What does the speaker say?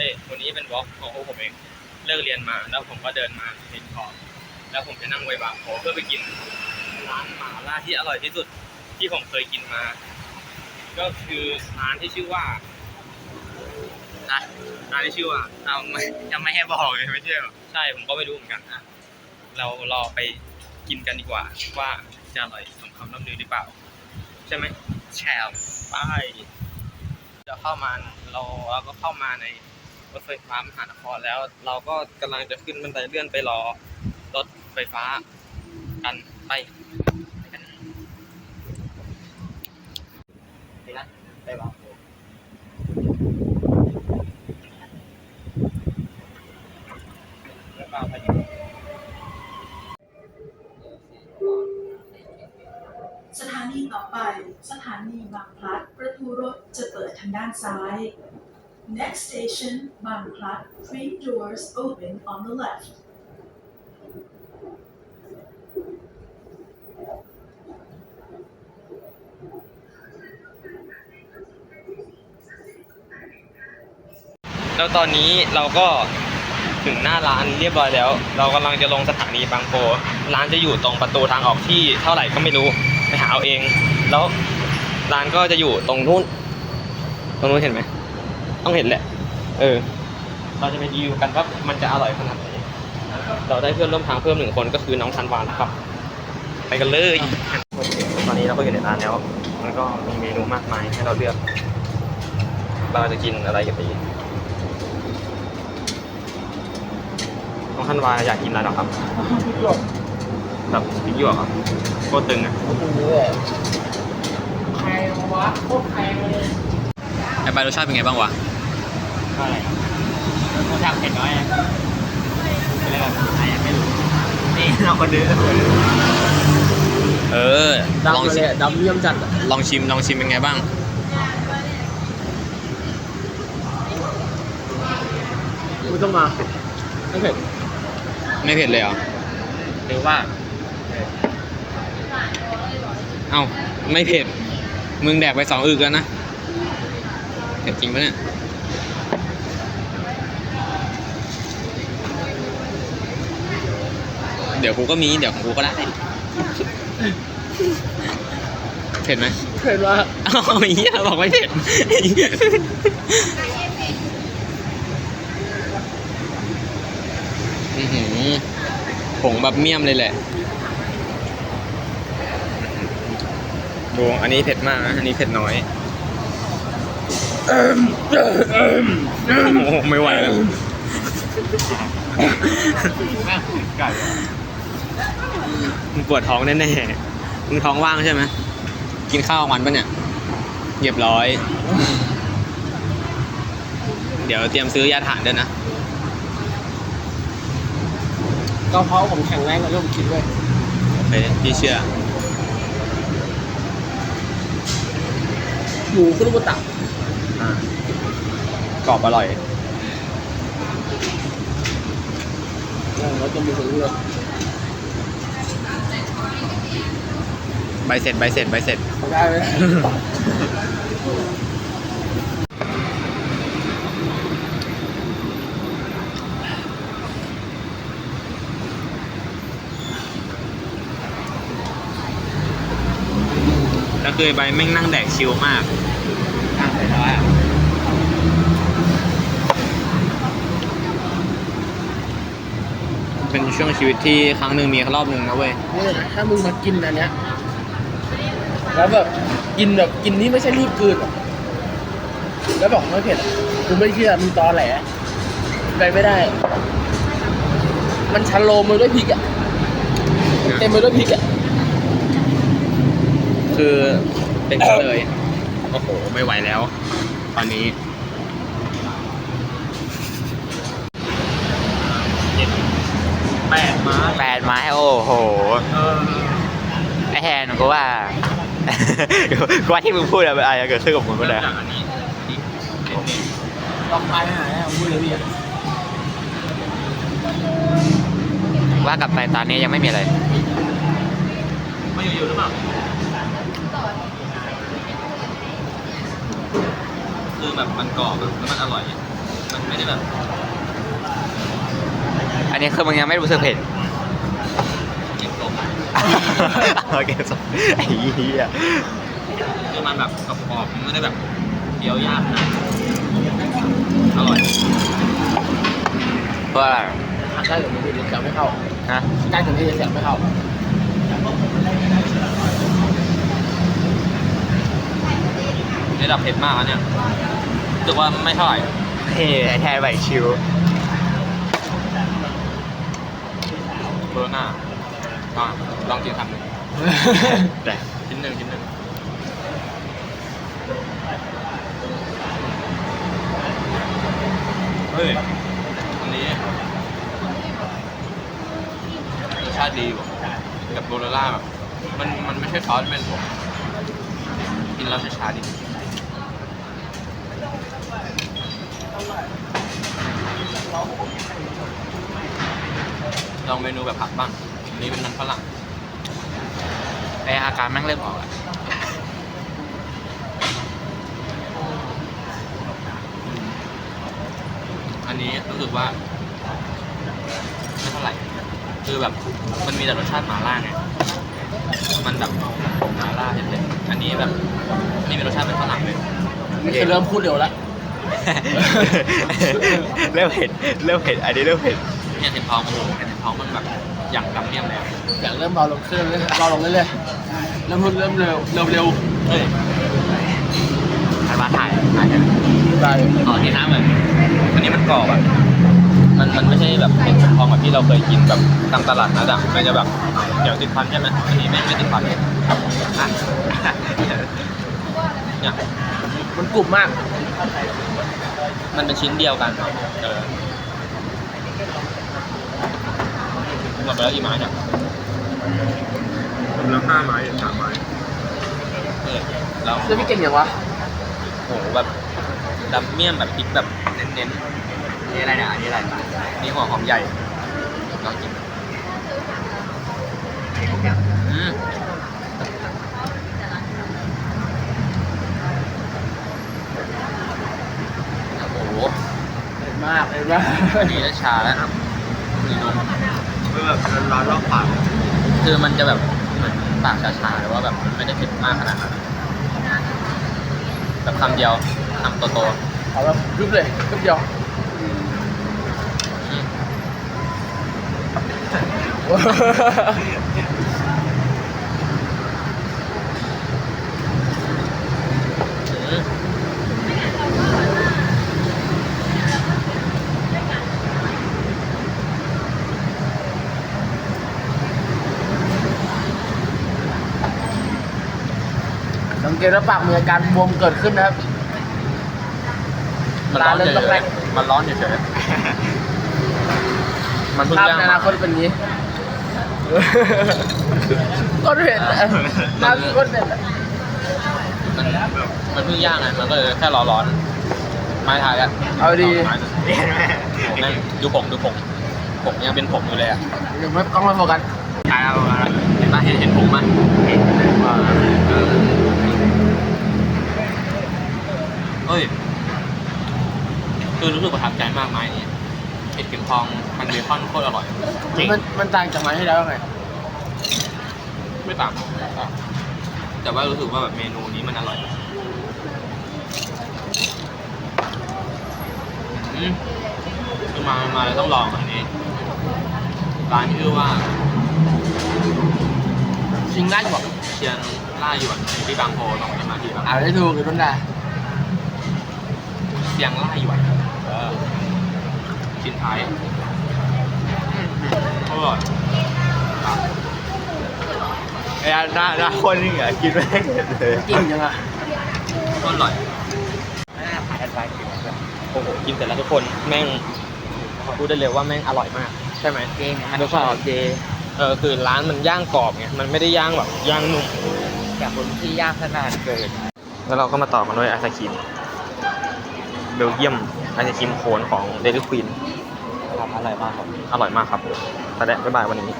เอ้ยวันนี้เป็นวอล์กของผมเอง เลิกเรียนมา แล้วผมก็เดินมาเห็นขอบแล้วผมจะนั่งไว้บางโผเพื่อไปกินร้านหมาล่าที่อร่อยที่สุดที่ผมเคยกินมา ก็คือร้านที่ชื่อว่านะร้านที่ชื่อว่าเอาไม่ยังไม่ให้บอกเลยไม่ใช่หรอใช่ผมก็ไม่รู้เหมือนกันอะเรารอไปกินกันดีกว่า ว่าจะอร่อยสมคำล่ำลือหรือเปล่า ใช่ไหมแชร์ไปจะเข้ามาเราเราก็เข้ามาใน รถไฟฟ้ามหานครแล้ว เราก็กำลังจะขึ้นบันไดเลื่อนไปรอรถไฟฟ้ากันไปกันไปนะไปบ้างไปบ้างไปสถานีต่อไป สถานีบางพลัด ประตูรถจะเปิดทางด้านซ้าย Next station บางพลัด Train doors open on the left แล้วตอนนี้เราก็ถึงหน้าร้านเรียบร้อยแล้ว เรากำลังจะลงสถานีบางโพร้านจะอยู่ตรงประตูทางออกที่เท่าไหร่ก็ไม่รู้ไปหาเอาเอง แล้วร้านก็จะอยู่ตรงนู้น ตรงนู้นเห็นไหม ต้องเห็นแหละ เออ เราจะไปรีวิวกันว่ามันจะอร่อยขนาดไหนเราได้เพื่อนร่วมทางเพิ่มหนึ่งคนก็คือน้องธันวานะครับ ไปกันเลย ตอนนี้เราก็อยู่ในร้านแล้ว มันก็มีเมนูมากมายให้เราเลือก เราจะกินอะไรกันดีน้องท่านวาอยากกินอะไรหรอครับแบบพริกหยวกครับโคตรตึงอะใครวะโคตรใครเลยไอ้ใบรสชาติเป็นไงบ้างวะ อะไรครับกูทำเผ็ดน้อยอะเป็นอะไรครับอะยังไม่รู้ นี่เราคนดื้อเออ ลองดำชิเลมยดำเยี่ยมจัดอะลองชิมลองชิมเป็นไงบ้างกูต้องมาไม่เผ็ดไม่เผ็ดเลยเหรอ หรือว่าเอ้า ไม่เผ็ด มึงแดกไปสองอึกแล้วนะ เผ็ดจริงปะเนี่ย เดี๋ยวกูก็มีเดี๋ยวของกูก็ได้เผ็ดไหมเผ็ดว่าเอ้าไอ้เหี้ยบอกไม่เผ็ดอื้อหือผงแบบเมี่ยมเลยแหละดูอันนี้เผ็ดมากนะอันนี้เผ็ดน้อยโอ้โหไม่ไหวแล้วไก่ มึงปวดท้องแน่ๆมึงท้องว่างใช่ไหมกินข้าวกลางวันปะเนี่ยเรียบร้อย เดี๋ยวเตรียมซื้อยาถ่านด้วยนะกระเพาะผมแข็งแรงกว่าที่ผมคิดเว้ยไปพี่เชื่อหมูคุรุบุตะกรอบอร่อยเราจะมีคนเลือก ใบเสร็จใบเสร็จใบเสร็จ ได้ไหมแล้วคือใบแม่งนั่งแดกชิลมากอะเผ็ดน้อยอะเป็นช่วงชีวิตที่ครั้งหนึ่งมีรอบหนึ่งนะเว้ยนี่นะถ้ามึงมากินอันเนี้ย แล้วแบบกินแบบกินที่ไม่ใช่รีบกลืนอะแล้วบอกไม่เผ็ดอะกูไม่เชื่อมึงตอแหลไปไม่ได้ มันชันโลมือด้วยพริกอะเต็มไปด้วยพริกอะคือเป็นกันเลยโอ้โหไม่ไหวแล้ว ตอนนี้แปดม้าแปดไม้โอ้โหเออไอแทนกูว่า กูว่าที่มึงพูดอะอะไรจะเกิดขึ้นกับมึงก็เริ่ได้มจากอันนี้นี่เด็ดลองไปหาเนี่ยพูดเลยพี่อะว่ากลับไปตอนนี้ยังไม่มีอะไรๆมาอยู่ๆหรือเปล่าคือแบบมันกรอบอะแล้วมันอร่อย มันไม่ได้แบบ อันนี้คือมึงยังไม่รู้สึกเผ็ดเก็บลม โอเคสไอ้เหี้ยคือมันแบบกรอบๆมันไม่ได้แบบเคี้ยวยากนะอร่อยเพราะอะไรใกล้ถึงนี้เสียงไม่เข้าฮะใกล้ถึงนี้เสียงไม่เข้าระดับเผ็ดมากอะเนี่ยรู้สึกว่าไม่เท่าไหร่เฮ้ยแทนไหวชิว โคโรนา ลองลองกินคำหนึ่งแต่ชิ้นหนึ่งชิ้นหนึ่งเฮ้ยอันนี้รสชาติดีกว่ากับโบโรล่าแบบมันมันไม่ใช่ซอสเป็นผมกินแล้วช้าๆดีลองเมนูแบบผักบ้างอั นนี้เป็นมันฝรั่งไออาการแม่งเริ่มออกอะอันนี้รู้สึกว่าไม่เท่าไหร่ คือแบบมันมีแต่รสชาติหมาล่าไง มันแบบหมาล่าเผ็ดๆอันนี้แบบอันนี้เป็นรสชาติเป็นฝรั่งเลยนี่คือเริ่มพูดเร็วแล้ว เริ่มเผ็ดเริ่มเผ็ดอันนี้เริ่มเผ็ดเนี่ยเต็มท้องโอ้โหเต็มท้องมันแบบ อย่างกำเนียมเลยอะอยากเริ่มเบาลงขึ้นเลยเบาลงเรื่อยๆเริ่มพูดเริ่มเร็วเร็วเร็วเฮ้ยถ่ายมาถ่ายถ่ายกันได้อ๋อที่น้ำเหมือนอันนี้มันกรอบอะมันมันไม่ใช่แบบเผ็ดเต็มท้องแบบที่เราเคยกินแบบตามตลาดนัดอะมันจะแบบเดี๋ยวติดฟันใช่ไหมอันนี้ไม่ไม่ติดฟันเลยอะเนี่ยมันกลุ่มมาก มันเป็นชิ้นเดียวกันเออ หมดไปแล้วกี่ไม้เนี่ยหมดแล้วห้าไม้หรือสามไม้เออแล้วแล้วพี่เก่งอย่างวะโหแบบดับเมี่ยมแบบพริกแบบเน้นนี่อะไรเนี่ยอันนี้อะไรๆนี่หัวหอมใหญ่ลองกินอืมโอ้โหเห็นมากเห็นมากอันนี้ได้ชาแล้วนี่นมคือ แบบร้อนรอบปากคือมันจะแบบเหมือนปากชาๆแต่ว่าแบบมันไม่ได้เผ็ดมากขนาดนั้นแบบคำเดียวคำโตเอาแบบรึบเลยรึบเดียว ๆอืมอืม สัง เกตว่าปากมีอาการบวมเกิดขึ้นนะครับ มันร้อนร้านเริ่เฉมต้องแรยงๆมันร้อนเฉยๆมันเพิ่งภาพย่างในอมา นาคตเป็นอย่างนี้ก้นเผ็ดอะน้ำก้นเผ็ดอะมันมันเพิ่งย่างไงมันก็เลยแค่ร้อนร้อนไม้ทายอะเอาดีไม้หนึ่งโอ้แม่งดูผงดูผงผงยังเป็นผงอยู่เลยอะเดี๋ยวไม่กล้องไม่โฟกัสตายแล้วเห็นปะเห็นเห็นผงมั้ยเฮ้ คือรู้สึกประทับใจมากไม้นี้เห็ดเข็มทองมันเบคอนโคตรอร่อยมันมันต่างจากไม้ที่แล้วไงไม่ต่างแต่ว่ารู้สึกว่าแบบเมนูนี้มันอร่อยอืมคือมามาแล้วต้องลองอันนี้ ร้านชื่อว่าชิงง่ายกว่าเชียนล่าหยวนอยู่ที่บางโพตรงนี้มาที่บางโพอ่านได้ถูกหรือต้นได้เชียงล่าหยวนเออชิ้นท้ายอร่อยอะไอ้หน้าหน้าคนนี่เหรอกินไม่ได้เผ็ดเลยกินยังไงอร่อยถ่ายแอดไลน์กินแบบโอ้โหกินเสร็จแล้วทุกคนแม่งพูดได้เลยว่าแม่งอร่อยมาก ใช่ไหมเก่งมันกรอบดีเออคือร้านมันย่างกรอบไงมันไม่ได้ย่างแบบย่างนุ่มแต่คนที่ยากขนาดเกินแล้วเราก็มาต่อกันด้วยไอศครีม เบลเยียมไอศครีมโคนของเดลิควีนทำอร่อยมากครับ อร่อยมากครับแต่แดะบ๊ายบายวันนี้